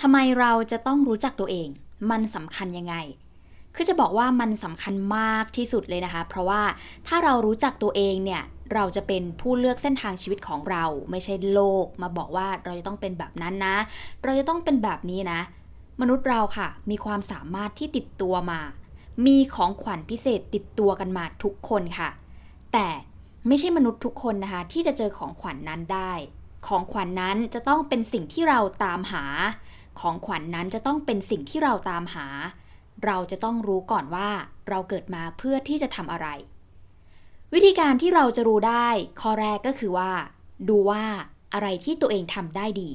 ทำไมเราจะต้องรู้จักตัวเอง มันสำคัญยังไง คือจะบอกว่ามันสำคัญมากที่สุดเลยนะคะ เพราะว่าถ้าเรารู้จักตัวเองเนี่ยเราจะเป็นผู้เลือกเส้นทางชีวิตของเรา ไม่ใช่โลกมาบอกว่าเราจะต้องเป็นแบบนั้นนะ เราจะต้องเป็นแบบนี้นะ มนุษย์เราค่ะ มีความสามารถที่ติดตัวมา มีของขวัญพิเศษติดตัวกันมาทุกคนค่ะ แต่ไม่ใช่มนุษย์ทุกคนนะคะ ที่จะเจอของขวัญนนั้นได้ ของขวัญนนั้นจะต้องเป็นสิ่งที่เราตามหา ของขวัญนนั้นจะต้องเป็นสิ่งที่เราตามหา เราจะต้องรู้ก่อนว่าเราเกิดมาเพื่อที่จะทำอะไร วิธีการที่เราจะรู้ได้ ข้อแรกก็คือว่า ดูว่าอะไรที่ตัวเองทำได้ดี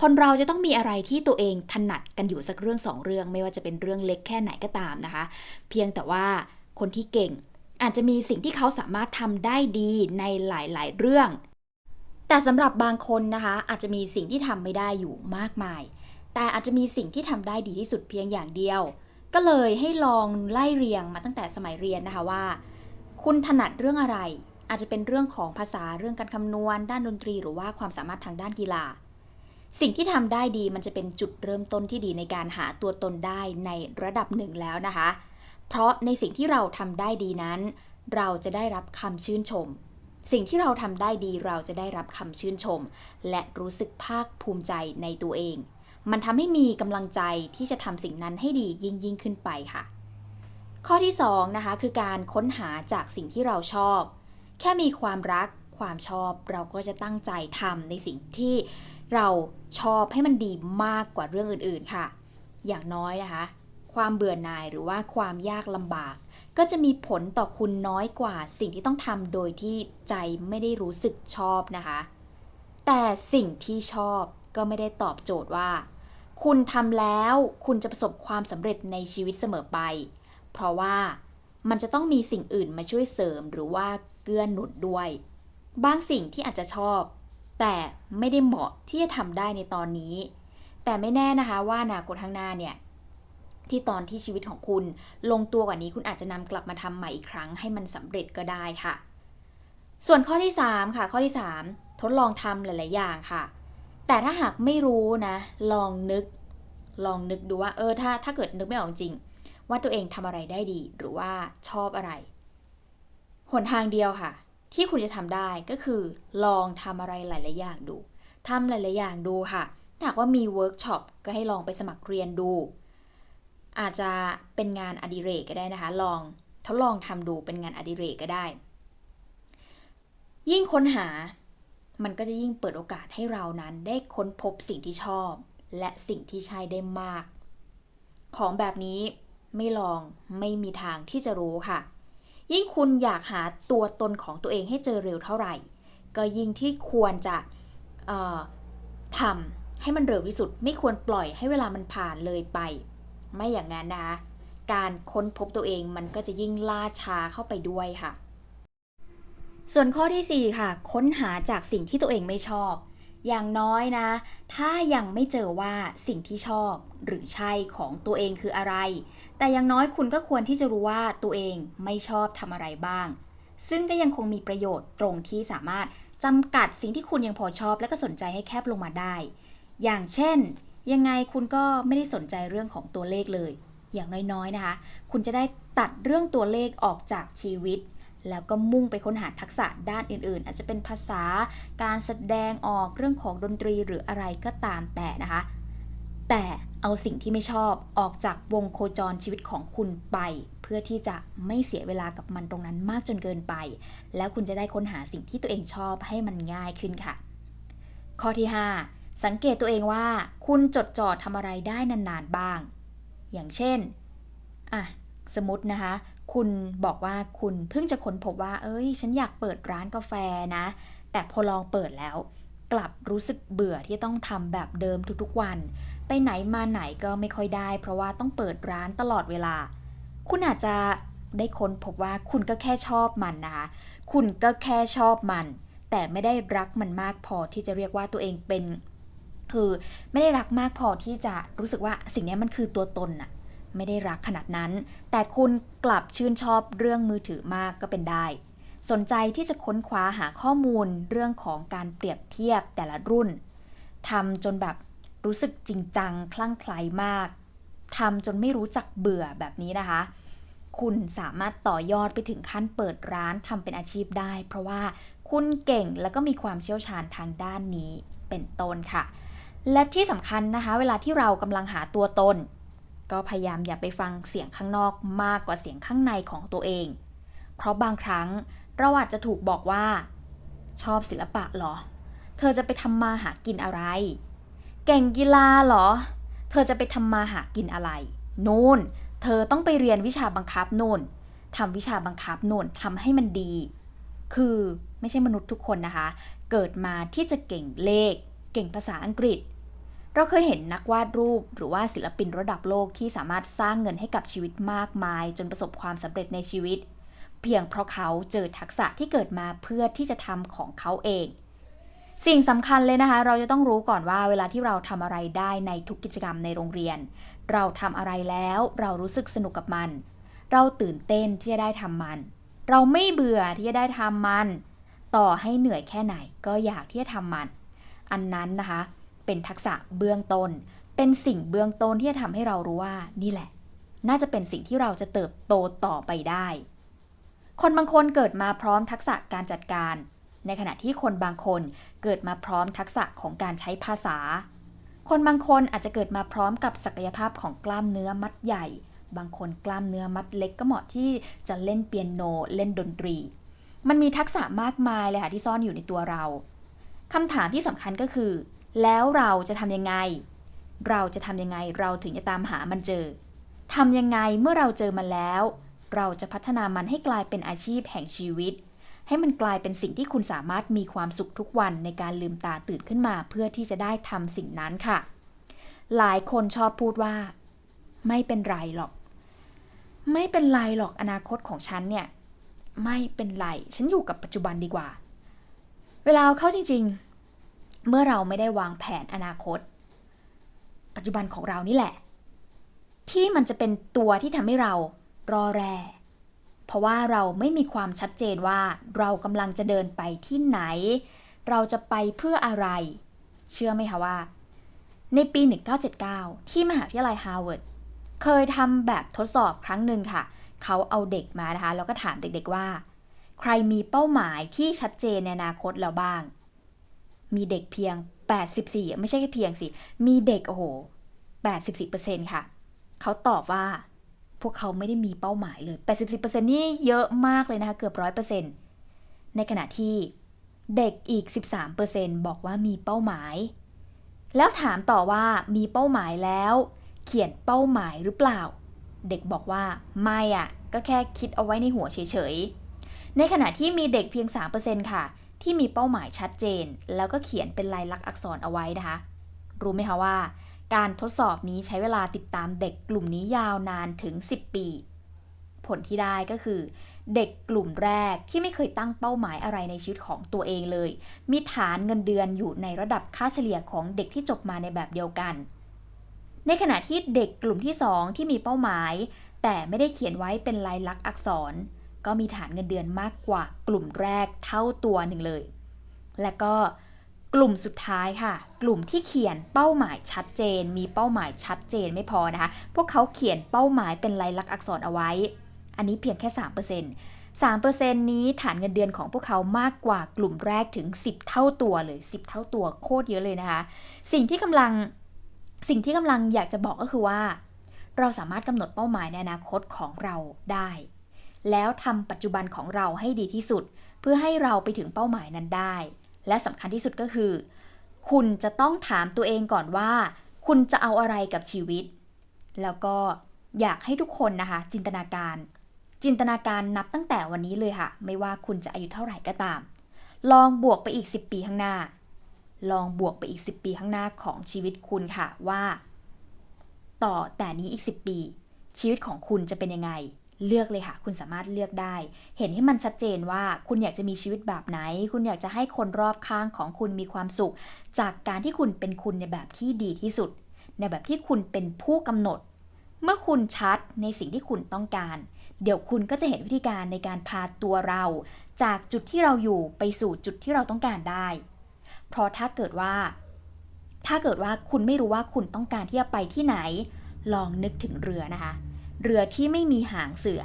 คนเราจะต้องมีอะไรที่ตัวเองถนัดกันอยู่สักเรื่องสองเรื่อง ไม่ว่าจะเป็นเรื่องเล็กแค่ไหนก็ตามนะคะ เพียงแต่ว่าคนที่เก่งอาจจะมีสิ่งที่เขาสามารถทำได้ดีในหลาย ๆ เรื่อง แต่สำหรับบางคนนะคะ อาจจะมีสิ่งที่ทำไม่ได้อยู่มากมาย แต่อาจจะมีสิ่งที่ทำได้ดีที่สุดเพียงอย่างเดียว ก็เลยให้ลองไล่เรียงมาตั้งแต่สมัยเรียนนะคะว่า คุณถนัดเรื่องอะไร อาจจะเป็นเรื่องของภาษาเรื่องการคำนวณ ด้านดนตรี หรือว่าความสามารถทางด้านกีฬา สิ่งที่ทำได้ดีมันจะเป็นจุดเริ่มต้นที่ดีในการหาตัวตนได้ในระดับหนึ่งแล้วนะคะ เพราะในสิ่งที่เราทำได้ดีนั้น เราจะได้รับคำชื่นชมสิ่งที่เราทำได้ดีเราจะได้รับคำชื่นชม และรู้สึกภาคภูมิใจในตัวเอง มันทำให้มีกำลังใจที่จะทำสิ่งนั้นให้ดียิ่งยิ่งขึ้นไปค่ะ ข้อที่2นะคะคือการค้นหาจากสิ่งที่เราชอบ แค่มีความรักความชอบเราก็จะตั้งใจทำในสิ่งที่เราชอบให้มันดีมากกว่าเรื่องอื่นๆค่ะ อย่างน้อยนะคะ ความเบื่อหน่ายหรือว่าความยากลำบาก ก็จะมีผลต่อคุณน้อยกว่าสิ่งที่ต้องทำโดยที่ใจไม่ได้รู้สึกชอบนะคะ แต่สิ่งที่ชอบก็ไม่ได้ตอบโจทย์ว่า คุณทำแล้วคุณจะประสบความสำเร็จในชีวิตเสมอไป เพราะว่ามันจะต้องมีสิ่งอื่นมาช่วยเสริมหรือว่าเกื้อหนุนด้วย บางสิ่งที่อาจจะชอบ แต่ไม่ได้เหมาะที่จะทำได้ในตอนนี้ แต่ไม่แน่นะคะว่าอนาคตข้างหน้าเนี่ยที่ตอนที่ชีวิตของคุณลงตัวกว่านี้คุณอาจจะนำกลับมาทำใหม่อีกครั้งให้มันสำเร็จก็ได้ค่ะ ส่วนข้อที่ 3 ค่ะ ข้อที่ 3 ทดลองทำหลาย ๆ อย่างค่ะ แต่ถ้าหากไม่รู้นะ ลองนึก ลองนึกดูว่าเออถ้าถ้าเกิดนึกไม่ออกจริง ว่าตัวเองทำอะไรได้ดีหรือว่าชอบอะไร หนทางเดียวค่ะ ที่คุณจะทำได้ก็คือ ลองทำอะไรหลาย ๆ อย่างดูทำหลาย ๆ อย่างดูค่ะถ้าหากว่ามีเวิร์กช็อปก็ให้ลองไปสมัครเรียนดู อาจจะเป็นงานอดิเรกก็ได้นะคะ ลองทดลองทำดูเป็นงานอดิเรกก็ได้ ยิ่งค้นหามันก็จะยิ่งเปิดโอกาสให้เรานั้นได้ค้นพบสิ่งที่ชอบ และสิ่งที่ใช่ได้มาก ของแบบนี้ไม่ลองไม่มีทางที่จะรู้ค่ะ ยิ่งคุณอยากหาตัวตนของตัวเองให้เจอเร็วเท่าไหร่ ก็ยิ่งที่ควรจะทำให้มันเร็วที่สุด ไม่ควรปล่อยให้เวลามันผ่านเลยไป ไม่อย่างนั้นนะคะการค้นพบตัวเองมันก็จะยิ่งล่าช้าเข้าไปด้วยค่ะ ส่วนข้อทีสี่4 ค่ะ ค้นหาจากสิ่งที่ตัวเองไม่ชอบ อย่างน้อยนะ ถ้ายังไม่เจอว่าสิ่งที่ชอบหรือใช่ของตัวเองคืออะไร แต่อย่างน้อยคุณก็ควรที่จะรู้ว่าตัวเองไม่ชอบทำอะไรบ้าง ซึ่งก็ยังคงมีประโยชน์ตรงที่สามารถจำกัดสิ่งที่คุณยังพอชอบและก็สนใจให้แคบลงมาได้ อย่างเช่น ยังไงคุณก็ไม่ได้สนใจเรื่องของตัวเลขเลย อย่างน้อยๆนะคะ คุณจะได้ตัดเรื่องตัวเลขออกจากชีวิต แล้วก็มุ่งไปค้นหาทักษะด้านอื่นๆ อาจจะเป็นภาษาการแสดงออกเรื่องของดนตรีหรืออะไรก็ตามแต่นะคะ แต่เอาสิ่งที่ไม่ชอบออกจากวงโคจรชีวิตของคุณไป เพื่อที่จะไม่เสียเวลากับมันตรงนั้นมากจนเกินไป แล้วคุณจะได้ค้นหาสิ่งที่ตัวเองชอบให้มันง่ายขึ้นค่ะ ข้อที่ 5 สังเกตตัวเองว่า คุณจดจ่อทำอะไรได้นานๆบ้าง อย่างเช่นอะสมมตินะคะ คุณบอกว่าคุณเพิ่งจะค้นพบว่า เอ้ย ฉันอยากเปิดร้านกาแฟนะ แต่พอลองเปิดแล้ว กลับรู้สึกเบื่อที่ต้องทำแบบเดิมทุกๆวัน ไปไหนมาไหนก็ไม่ค่อยได้ เพราะว่าต้องเปิดร้านตลอดเวลา คุณอาจจะได้ค้นพบว่าคุณก็แค่ชอบมันนะคะ คุณก็แค่ชอบมัน แต่ไม่ได้รักมันมากพอที่จะเรียกว่าตัวเองเป็น คือไม่ได้รักมากพอที่จะรู้สึกว่าสิ่งนี้มันคือตัวตนน่ะ ไม่ได้รักขนาดนั้น แต่คุณกลับชื่นชอบเรื่องมือถือมากก็เป็นได้ สนใจที่จะค้นคว้าหาข้อมูลเรื่องของการเปรียบเทียบแต่ละรุ่นทำจนแบบรู้สึกจริงจัง คลั่งไคล้มากทำจนไม่รู้จักเบื่อแบบนี้นะคะ คุณสามารถต่อยอดไปถึงขั้นเปิดร้านทำเป็นอาชีพได้ เพราะว่าคุณเก่งแล้วก็มีความเชี่ยวชาญทางด้านนี้เป็นต้นค่ะ และที่สำคัญนะคะ เวลาที่เรากำลังหาตัวตน ก็พยายามอย่าไปฟังเสียงข้างนอกมากกว่าเสียงข้างในของตัวเอง เพราะบางครั้งเราอาจจะถูกบอกว่า ชอบศิลปะเหรอ เธอจะไปทำมาหากินอะไร เก่งกีฬาเหรอ เธอจะไปทำมาหากินอะไรนู่น เธอต้องไปเรียนวิชาบังคับนู่นทำวิชาบังคับนู่นทำให้มันดี คือไม่ใช่มนุษย์ทุกคนนะคะ เกิดมาที่จะเก่งเลข เก่งภาษาอังกฤษ เราเคยเห็นนักวาดรูปหรือว่าศิลปินระดับโลกที่สามารถสร้างเงินให้กับชีวิตมากมาย จนประสบความสำเร็จในชีวิต เพียงเพราะเขาเจอทักษะที่เกิดมาเพื่อที่จะทำของเขาเอง สิ่งสำคัญเลยนะคะ เราจะต้องรู้ก่อนว่าเวลาที่เราทำอะไรได้ในทุกกิจกรรมในโรงเรียน เราทำอะไรแล้วเรารู้สึกสนุกกับมัน เราตื่นเต้นที่จะได้ทำมัน เราไม่เบื่อที่จะได้ทำมัน ต่อให้เหนื่อยแค่ไหนก็อยากที่จะทำมัน อันนั้นนะคะ เป็นทักษะเบื้องต้น เป็นสิ่งเบื้องต้นที่จะทำให้เรารู้ว่านี่แหละ น่าจะเป็นสิ่งที่เราจะเติบโตต่อไปได้ คนบางคนเกิดมาพร้อมทักษะการจัดการ ในขณะที่คนบางคนเกิดมาพร้อมทักษะของการใช้ภาษา คนบางคนอาจจะเกิดมาพร้อมกับศักยภาพของกล้ามเนื้อมัดใหญ่ บางคนกล้ามเนื้อมัดเล็กก็เหมาะที่จะเล่นเปียโนเล่นดนตรี มันมีทักษะมากมายเลยค่ะที่ซ่อนอยู่ในตัวเราคำถามที่สำคัญก็คือ แล้วเราจะทำยังไง เราจะทำยังไงเราถึงจะตามหามันเจอทำยังไงเมื่อเราเจอมันแล้ว เราจะพัฒนามันให้กลายเป็นอาชีพแห่งชีวิต ให้มันกลายเป็นสิ่งที่คุณสามารถมีความสุขทุกวันในการลืมตาตื่นขึ้นมาเพื่อที่จะได้ทำสิ่งนั้นค่ะ หลายคนชอบพูดว่า ไม่เป็นไรหรอก ไม่เป็นไรหรอกอนาคตของฉันเนี่ย ไม่เป็นไร ฉันอยู่กับปัจจุบันดีกว่า เวลาเอาเข้าจริง ๆ เมื่อเราไม่ได้วางแผนอนาคต ปัจจุบันของเรานี่แหละ ที่มันจะเป็นตัวที่ทำให้เรารอแร เพราะว่าเราไม่มีความชัดเจนว่าเรากำลังจะเดินไปที่ไหน เราจะไปเพื่ออะไร เชื่อไหมคะว่า ในปี 1979 ที่มหาวิทยาลัยฮาร์วาร์ดเคยทำแบบทดสอบครั้งหนึ่งค่ะ เขาเอาเด็กมานะคะ แล้วก็ถามเด็กๆว่า ใครมีเป้าหมายที่ชัดเจนในอนาคตแล้วบ้าง มีเด็กเพียง 84 ไม่ใช่แค่เพียงสิ มีเด็กโอ้โห 84%ค่ะ เขาตอบว่า พวกเขาไม่ได้มีเป้าหมายเลย 84%นี่เยอะมากเลยนะคะเกือบ 100%ในขณะที่เด็กอีก 13%บอกว่ามีเป้าหมาย แล้วถามต่อว่ามีเป้าหมายแล้ว เขียนเป้าหมายหรือเปล่า เด็กบอกว่าไม่อะ่ะ ก็แค่คิดเอาไว้ในหัวเฉยๆ ในขณะที่มีเด็กเพียง 3%ค่ะ ที่มีเป้าหมายชัดเจน แล้วก็เขียนเป็นลายลักษณ์อักษรเอาไว้นะคะ รู้ไหมคะว่า การทดสอบนี้ใช้เวลาติดตามเด็กกลุ่มนี้ยาวนานถึง 10 ปี ผลที่ได้ก็คือ เด็กกลุ่มแรกที่ไม่เคยตั้งเป้าหมายอะไรในชีวิตของตัวเองเลย มีฐานเงินเดือนอยู่ในระดับค่าเฉลี่ยของเด็กที่จบมาในแบบเดียวกัน ในขณะที่เด็กกลุ่มที่ 2 ที่มีเป้าหมาย แต่ไม่ได้เขียนไว้เป็นลายลักษณ์อักษร ก็มีฐานเงินเดือนมากกว่ากลุ่มแรกเท่าตัวหนึ่งเลย และก็กลุ่มสุดท้ายค่ะ กลุ่มที่เขียนเป้าหมายชัดเจน มีเป้าหมายชัดเจนไม่พอนะคะ พวกเขาเขียนเป้าหมายเป็นลายลักษณ์อักษรเอาไว้ อันนี้เพียงแค่ 3% 3%นี้ฐานเงินเดือนของพวกเขามากกว่ากลุ่มแรกถึง 10 เท่าตัวเลย 10 เท่าตัวโคตรเยอะเลยนะคะ สิ่งที่กำลังสิ่งที่กำลังอยากจะบอกก็คือว่า เราสามารถกำหนดเป้าหมายในอนาคตของเราได้ แล้วทำปัจจุบันของเราให้ดีที่สุด เพื่อให้เราไปถึงเป้าหมายนั้นได้ และสำคัญที่สุดก็คือ คุณจะต้องถามตัวเองก่อนว่า คุณจะเอาอะไรกับชีวิต แล้วก็อยากให้ทุกคนนะคะ จินตนาการ จินตนาการนับตั้งแต่วันนี้เลยค่ะ ไม่ว่าคุณจะอายุเท่าไหร่ก็ตาม ลองบวกไปอีก 10 ปีข้างหน้า ลองบวกไปอีก 10 ปีข้างหน้าของชีวิตคุณค่ะว่า ต่อแต่นี้อีก 10 ปี ชีวิตของคุณจะเป็นยังไง เลือกเลยค่ะ คุณสามารถเลือกได้ เห็นให้มันชัดเจนว่าคุณอยากจะมีชีวิตแบบไหน คุณอยากจะให้คนรอบข้างของคุณมีความสุข จากการที่คุณเป็นคุณในแบบที่ดีที่สุด ในแบบที่คุณเป็นผู้กำหนด เมื่อคุณชัดในสิ่งที่คุณต้องการ เดี๋ยวคุณก็จะเห็นวิธีการในการพาตัวเรา จากจุดที่เราอยู่ไปสู่จุดที่เราต้องการได้ เพราะถ้าเกิดว่า ถ้าเกิดว่าคุณไม่รู้ว่าคุณต้องการที่จะไปที่ไหน ลองนึกถึงเรือนะคะ เรือที่ไม่มีหางเสือ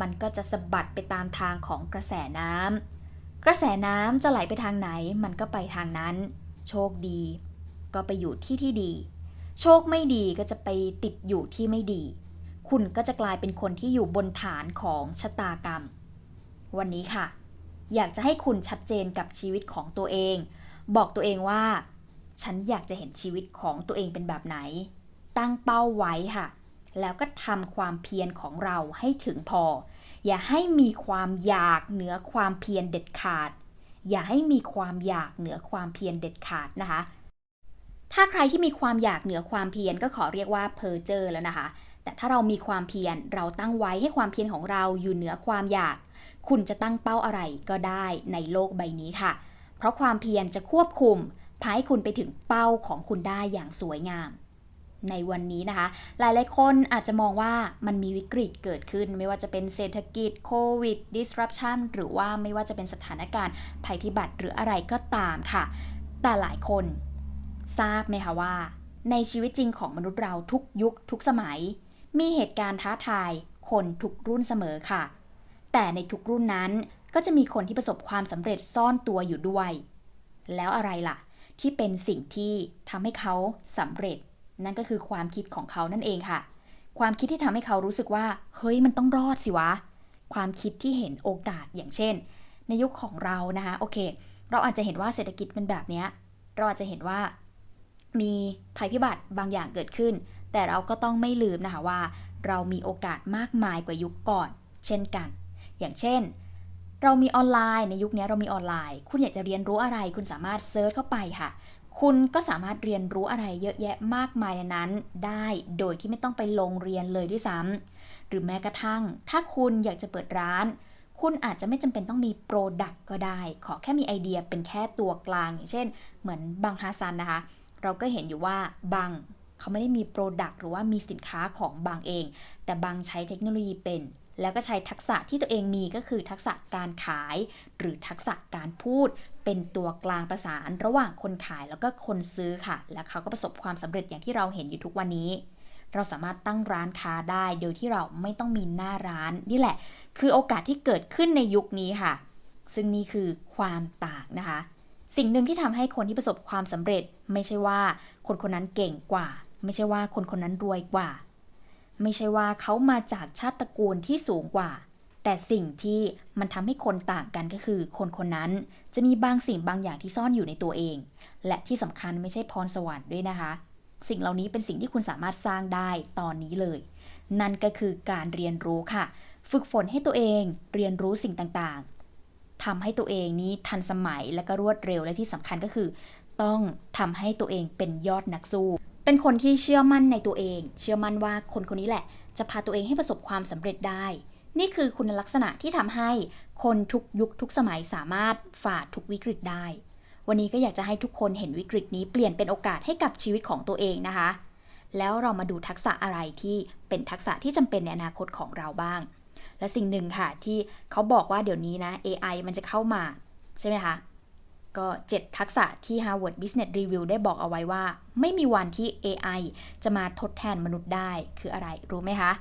มันก็จะสะบัดไปตามทางของกระแสน้ำกระแสน้ำจะไหลไปทางไหน มันก็ไปทางนั้น โชคดี ก็ไปอยู่ที่ที่ดี โชคไม่ดีก็จะไปติดอยู่ที่ไม่ดี คุณก็จะกลายเป็นคนที่อยู่บนฐานของชะตากรรม วันนี้ค่ะ อยากจะให้คุณชัดเจนกับชีวิตของตัวเอง บอกตัวเองว่า ฉันอยากจะเห็นชีวิตของตัวเองเป็นแบบไหน ตั้งเป้าไว้ค่ะ แล้วก็ทำความเพียรของเราให้ถึงพอ อย่าให้มีความอยากเหนือความเพียรเด็ดขาด อย่าให้มีความอยากเหนือความเพียรเด็ดขาดนะคะ ถ้าใครที่มีความอยากเหนือความเพียรก็ขอเรียกว่าเพอเจอร์แล้วนะคะ แต่ถ้าเรามีความเพียรเราตั้งไว้ให้ความเพียรของเราอยู่เหนือความอยาก คุณจะตั้งเป้าอะไรก็ได้ในโลกใบนี้ค่ะ เพราะความเพียรจะควบคุมพาให้คุณไปถึงเป้าของคุณได้อย่างสวยงาม ในวันนี้นะคะ หลายๆคนอาจจะมองว่ามันมีวิกฤตเกิดขึ้น ไม่ว่าจะเป็นเศรษฐกิจโควิด disruption หรือว่าไม่ว่าจะเป็นสถานการณ์ภัยพิบัติหรืออะไรก็ตามค่ะ แต่หลายคนทราบไหมคะว่า ในชีวิตจริงของมนุษย์เราทุกยุคทุกสมัย มีเหตุการณ์ท้าทายคนทุกรุ่นเสมอค่ะ แต่ในทุกรุ่นนั้นก็จะมีคนที่ประสบความสำเร็จซ่อนตัวอยู่ด้วย แล้วอะไรล่ะ ที่เป็นสิ่งที่ทำให้เขาสำเร็จ นั่นก็คือความคิดของเขานั่นเองค่ะ ความคิดที่ทำให้เขารู้สึกว่า เฮ้ยมันต้องรอดสิวะ ความคิดที่เห็นโอกาสอย่างเช่น ในยุคของเรานะคะโอเค เราอาจจะเห็นว่าเศรษฐกิจเป็นแบบเนี้ยเราอาจจะเห็นว่ามีภัยพิบัติบางอย่างเกิดขึ้น แต่เราก็ต้องไม่ลืมนะคะว่า เรามีโอกาสมากมายกว่ายุคก่อน เช่นกัน อย่างเช่น เรามีออนไลน์ในยุคนี้เรามีออนไลน์ คุณอยากจะเรียนรู้อะไร คุณสามารถเซิร์ชเข้าไปค่ะ คุณก็สามารถเรียนรู้อะไรเยอะแยะมากมายในนั้น ได้โดยที่ไม่ต้องไปลงเรียนเลยด้วยซ้ำหรือแม้กระทั่ง ถ้าคุณอยากจะเปิดร้าน คุณอาจจะไม่จำเป็นต้องมีโปรดักต์ก็ได้ ขอแค่มีไอเดียเป็นแค่ตัวกลาง อย่างเช่น เหมือนบางฮาซันนะคะ เราก็เห็นอยู่ว่าบางเขาไม่ได้มีโปรดักต์หรือว่ามีสินค้าของบางเอง แต่บางใช้เทคโนโลยีเป็น แล้วก็ใช้ทักษะที่ตัวเองมีก็คือทักษะการขาย หรือทักษะการพูด เป็นตัวกลางประสานระหว่างคนขายแล้วก็คนซื้อค่ะ และเขาก็ประสบความสำเร็จอย่างที่เราเห็นอยู่ทุกวันนี้ เราสามารถตั้งร้านค้าได้โดยที่เราไม่ต้องมีหน้าร้านนี่แหละ คือโอกาสที่เกิดขึ้นในยุคนี้ค่ะ ซึ่งนี่คือความต่างนะคะ สิ่งหนึ่งที่ทำให้คนที่ประสบความสำเร็จ ไม่ใช่ว่าคนคนนั้นเก่งกว่า ไม่ใช่ว่าคนคนนั้นรวยกว่า ไม่ใช่ว่าเขามาจากชาติตระกูลที่สูงกว่า แต่สิ่งที่มันทำให้คนต่างกันก็คือ คนคนนั้นจะมีบางสิ่งบางอย่างที่ซ่อนอยู่ในตัวเอง และที่สำคัญไม่ใช่พรสวรรค์ด้วยนะคะ สิ่งเหล่านี้เป็นสิ่งที่คุณสามารถสร้างได้ตอนนี้เลย นั่นก็คือการเรียนรู้ค่ะ ฝึกฝนให้ตัวเองเรียนรู้สิ่งต่างๆทำให้ตัวเองนี้ทันสมัยและก็รวดเร็วและที่สำคัญก็คือ ต้องทำให้ตัวเองเป็นยอดนักสู้ เป็นคนที่เชื่อมั่นในตัวเอง เชื่อมั่นว่าคนคนนี้แหละ จะพาตัวเองให้ประสบความสำเร็จได้ นี่คือคุณลักษณะที่ทำให้คนทุกยุคทุกสมัยสามารถฝ่าทุกวิกฤตได้ วันนี้ก็อยากจะให้ทุกคนเห็นวิกฤตนี้เปลี่ยนเป็นโอกาสให้กับชีวิตของตัวเองนะคะ แล้วเรามาดูทักษะอะไรที่เป็นทักษะที่จำเป็นในอนาคตของเราบ้าง และสิ่งหนึ่งค่ะที่เขาบอกว่าเดี๋ยวนี้นะ AI มันจะเข้ามาใช่ไหมคะ ก็ 7 ทักษะที่ Harvard Business Review ได้บอกเอาไว้ว่า ไม่มีวันที่ AI จะมาทดแทนมนุษย์ได้คืออะไรรู้ไหมคะ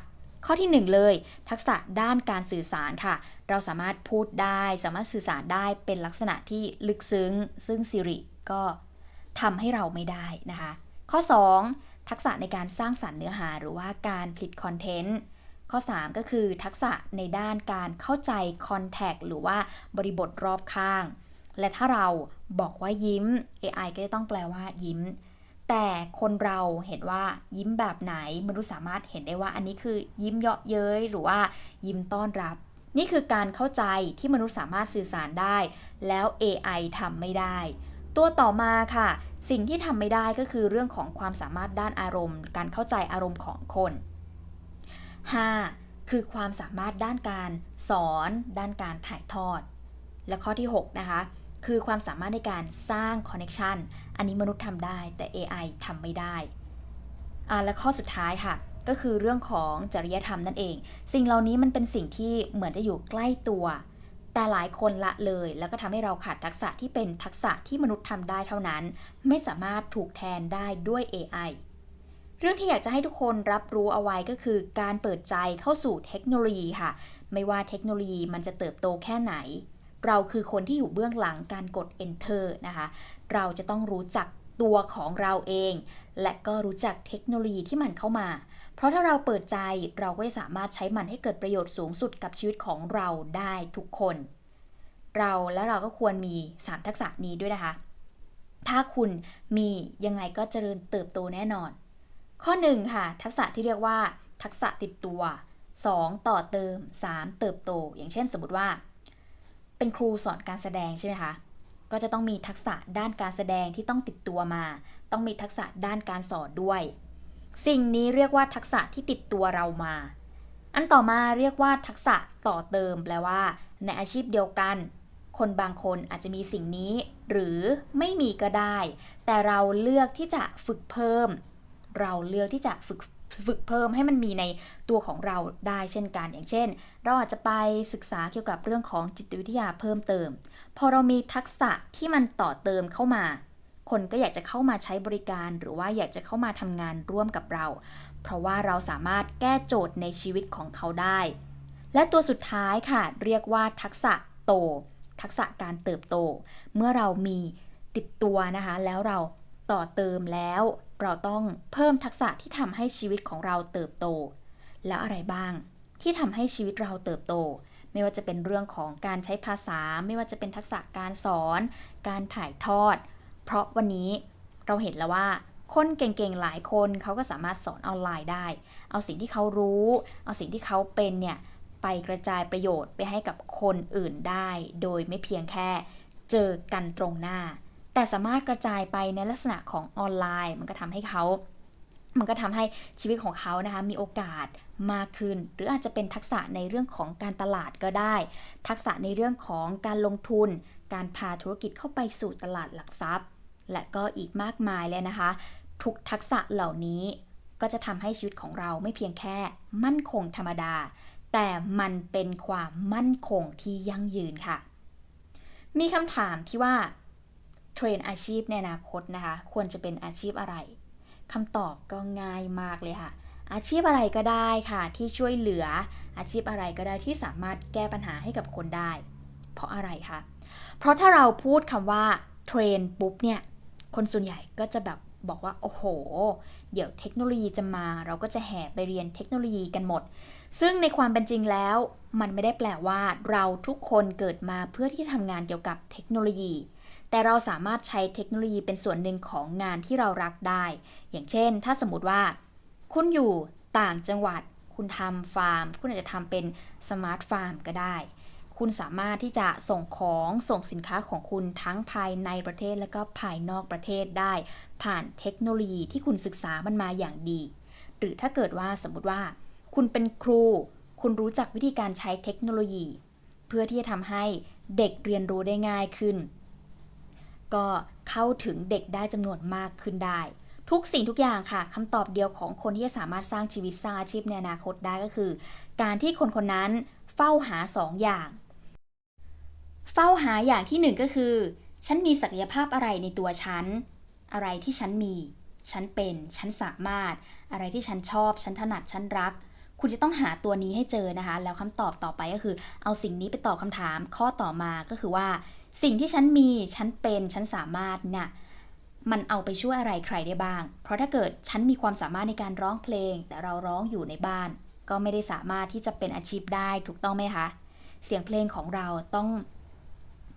ข้อที่ 1 เลย ทักษะด้านการสื่อสารค่ะ เราสามารถพูดได้ สามารถสื่อสารได้เป็นลักษณะที่ลึกซึ้ง ซึ่ง Siri ก็ทำให้เราไม่ได้นะคะ ข้อ 2 ทักษะในการสร้างสรรค์เนื้อหาหรือว่าการผลิตคอนเทนต์ข้อ 3 ก็คือทักษะในด้านการเข้าใจคอนแทคหรือว่าบริบทรอบข้าง และถ้าเราบอกว่ายิ้ม AI ก็จะต้องแปลว่ายิ้ม แต่คนเราเห็นว่ายิ้มแบบไหนมนุษย์สามารถเห็นได้ว่าอันนี้คือยิ้มเยาะเย้ยหรือว่ายิ้มต้อนรับ นี่คือการเข้าใจที่มนุษย์สามารถสื่อสารได้ แล้ว AI ทำไม่ได้ ตัวต่อมาค่ะ สิ่งที่ทำไม่ได้ก็คือเรื่องของความสามารถด้านอารมณ์ การเข้าใจอารมณ์ของคน 5. คือความสามารถด้านการสอน ด้านการถ่ายทอด และข้อที่ 6 นะคะ คือความสามารถในการสร้างคอนเน็ชันอันนี้มนุษย์ทำได้แต่ AI ทำไม่ได้อและข้อสุดท้ายค่ะ ก็คือเรื่องของจริยธรรมนั่นเอง สิ่งเหล่านี้มันเป็นสิ่งที่เหมือนจะอยู่ใกล้ตัว แต่หลายคนละเลย แล้วก็ทำให้เราขาดทักษะที่เป็นทักษะที่มนุษย์ทำได้เท่านั้น ไม่สามารถถูกแทนได้ด้วย AI เรื่องที่อยากจะให้ทุกคนรับรู้เอาไว้ก็คือการเปิดใจเข้าสู่เทคโนโลยีค่ะ ไม่ว่าเทคโนโลยีมันจะเติบโตแค่ไหน เราคือคนที่อยู่เบื้องหลังการกด enter นะคะ เราจะต้องรู้จักตัวของเราเอง และก็รู้จักเทคโนโลยีที่มันเข้ามา เพราะถ้าเราเปิดใจเราก็จะสามารถใช้มันให้เกิดประโยชน์สูงสุดกับชีวิตของเราได้ทุกคน เราและเราก็ควรมี 3 ทักษะนี้ด้วยนะคะ ถ้าคุณมียังไงก็เจริญเติบโตแน่นอน ข้อ 1 ค่ะ ทักษะที่เรียกว่า ทักษะติดตัว 2 ต่อเติม 3 เติบโต อย่างเช่นสมมติว่า เป็นครูสอนการแสดงใช่ไหมคะก็จะต้องมีทักษะด้านการแสดงที่ต้องติดตัวมา ต้องมีทักษะด้านการสอนด้วย สิ่งนี้เรียกว่าทักษะที่ติดตัวเรามา อันต่อมาเรียกว่าทักษะต่อเติมแปลว่า ในอาชีพเดียวกัน คนบางคนอาจจะมีสิ่งนี้ หรือไม่มีก็ได้ แต่เราเลือกที่จะฝึกเพิ่ม เราเลือกที่จะฝึก ฝึกเพิ่มให้มันมีในตัวของเราได้เช่นกัน อย่างเช่น เราอาจจะไปศึกษาเกี่ยวกับเรื่องของจิตวิทยาเพิ่มเติม พอเรามีทักษะที่มันต่อเติมเข้ามา คนก็อยากจะเข้ามาใช้บริการ หรือว่าอยากจะเข้ามาทำงานร่วมกับเรา เพราะว่าเราสามารถแก้โจทย์ในชีวิตของเขาได้ และตัวสุดท้ายค่ะ เรียกว่าทักษะโต ทักษะการเติบโต เมื่อเรามีติดตัวนะคะ แล้วเราต่อเติมแล้ว เราต้องเพิ่มทักษะที่ทำให้ชีวิตของเราเติบโต แล้วอะไรบ้างที่ทำให้ชีวิตเราเติบโต ไม่ว่าจะเป็นเรื่องของการใช้ภาษา ไม่ว่าจะเป็นทักษะการสอน การถ่ายทอด เพราะวันนี้เราเห็นแล้วว่าคนเก่งๆ หลายคนเขาก็สามารถสอนออนไลน์ได้ เอาสิ่งที่เขารู้ เอาสิ่งที่เขาเป็นเนี่ยไปกระจายประโยชน์ไปให้กับคนอื่นได้ โดยไม่เพียงแค่เจอกันตรงหน้า แต่สามารถกระจายไปในลักษณะของออนไลน์ มันก็ทำให้เขา มันก็ทำให้ชีวิตของเขานะคะมีโอกาสมากขึ้น หรืออาจจะเป็นทักษะในเรื่องของการตลาดก็ได้ ทักษะในเรื่องของการลงทุน การพาธุรกิจเข้าไปสู่ตลาดหลักทรัพย์ และก็อีกมากมายเลยนะคะ ทุกทักษะเหล่านี้ก็จะทำให้ชีวิตของเราไม่เพียงแค่มั่นคงธรรมดา แต่มันเป็นความมั่นคงที่ยั่งยืนค่ะ มีคำถามที่ว่า เทรนอาชีพในอนาคตนะคะ ควรจะเป็นอาชีพอะไรคำตอบก็ง่ายมากเลยค่ะ อาชีพอะไรก็ได้ค่ะ ที่ช่วยเหลืออาชีพอะไรก็ได้ที่สามารถแก้ปัญหาให้กับคนได้ เพราะอะไรคะเพราะถ้าเราพูดคำว่าเทรนปุ๊บเนี่ยคนส่วนใหญ่ก็จะแบบบอกว่า โอ้โห เดี๋ยวเทคโนโลยีจะมา เราก็จะแห่ไปเรียนเทคโนโลยีกันหมด ซึ่งในความเป็นจริงแล้ว มันไม่ได้แปลว่า เราทุกคนเกิดมาเพื่อที่จะทำงานเกี่ยวกับเทคโนโลยี แต่เราสามารถใช้เทคโนโลยีเป็นส่วนหนึ่งของงานที่เรารักได้ อย่างเช่น ถ้าสมมติว่า คุณอยู่ต่างจังหวัด คุณทำฟาร์ม คุณอาจจะทำเป็นสมาร์ทฟาร์มก็ได้ คุณสามารถที่จะส่งของส่งสินค้าของคุณทั้งภายในประเทศและก็ภายนอกประเทศได้ ผ่านเทคโนโลยีที่คุณศึกษามันมาอย่างดี หรือถ้าเกิดว่าสมมติว่า คุณเป็นครู คุณรู้จักวิธีการใช้เทคโนโลยี เพื่อที่จะทำให้เด็กเรียนรู้ได้ง่ายขึ้น ก็เข้าถึงเด็กได้จำนวนมากขึ้นได้ ทุกสิ่งทุกอย่างค่ะคำตอบเดียวของคนที่จะสามารถสร้างชีวิตสร้างอาชีพในอนาคตได้ก็คือ การที่คนคนนั้นเฝ้าหาสองอย่าง เฝ้าหาอย่างที่หนึ่งก็คือ ฉันมีศักยภาพอะไรในตัวฉัน อะไรที่ฉันมี ฉันเป็น ฉันสามารถ อะไรที่ฉันชอบ ฉันถนัด ฉันรักคุณจะต้องหาตัวนี้ให้เจอนะคะ แล้วคำตอบต่อไปก็คือ เอาสิ่งนี้ไปตอบคำถามข้อต่อมาก็คือว่า สิ่งที่ฉันมีฉันเป็นฉันสามารถเนี่ยมันเอาไปช่วยอะไรใครได้บ้าง เพราะถ้าเกิดฉันมีความสามารถในการร้องเพลง แต่เราร้องอยู่ในบ้าน ก็ไม่ได้สามารถที่จะเป็นอาชีพได้ถูกต้องไหมคะ เสียงเพลงของเราต้อง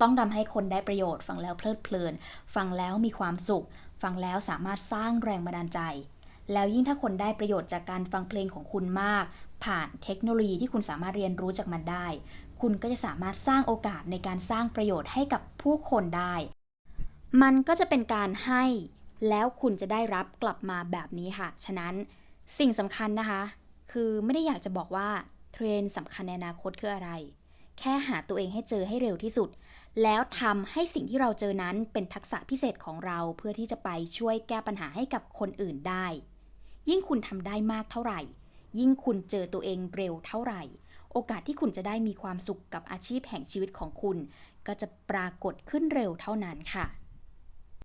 ต้องทำให้คนได้ประโยชน์ ฟังแล้วเพลิดเพลิน ฟังแล้วมีความสุข ฟังแล้วสามารถสร้างแรงบันดาลใจ แล้วยิ่งถ้าคนได้ประโยชน์จากการฟังเพลงของคุณมาก ผ่านเทคโนโลยีที่คุณสามารถเรียนรู้จากมันได้ คุณก็จะสามารถสร้างโอกาสในการสร้างประโยชน์ให้กับผู้คนได้ มันก็จะเป็นการให้แล้วคุณจะได้รับกลับมาแบบนี้ค่ะ ฉะนั้นสิ่งสำคัญนะคะ คือไม่ได้อยากจะบอกว่าเทรนสำคัญในอนาคตคืออะไร แค่หาตัวเองให้เจอให้เร็วที่สุด แล้วทำให้สิ่งที่เราเจอนั้นเป็นทักษะพิเศษของเราเพื่อที่จะไปช่วยแก้ปัญหาให้กับคนอื่นได้ ยิ่งคุณทำได้มากเท่าไหร่ ยิ่งคุณเจอตัวเองเร็วเท่าไหร่ โอกาสที่คุณจะได้มีความสุขกับอาชีพแห่งชีวิตของคุณ ก็จะปรากฏขึ้นเร็วเท่านั้นค่ะ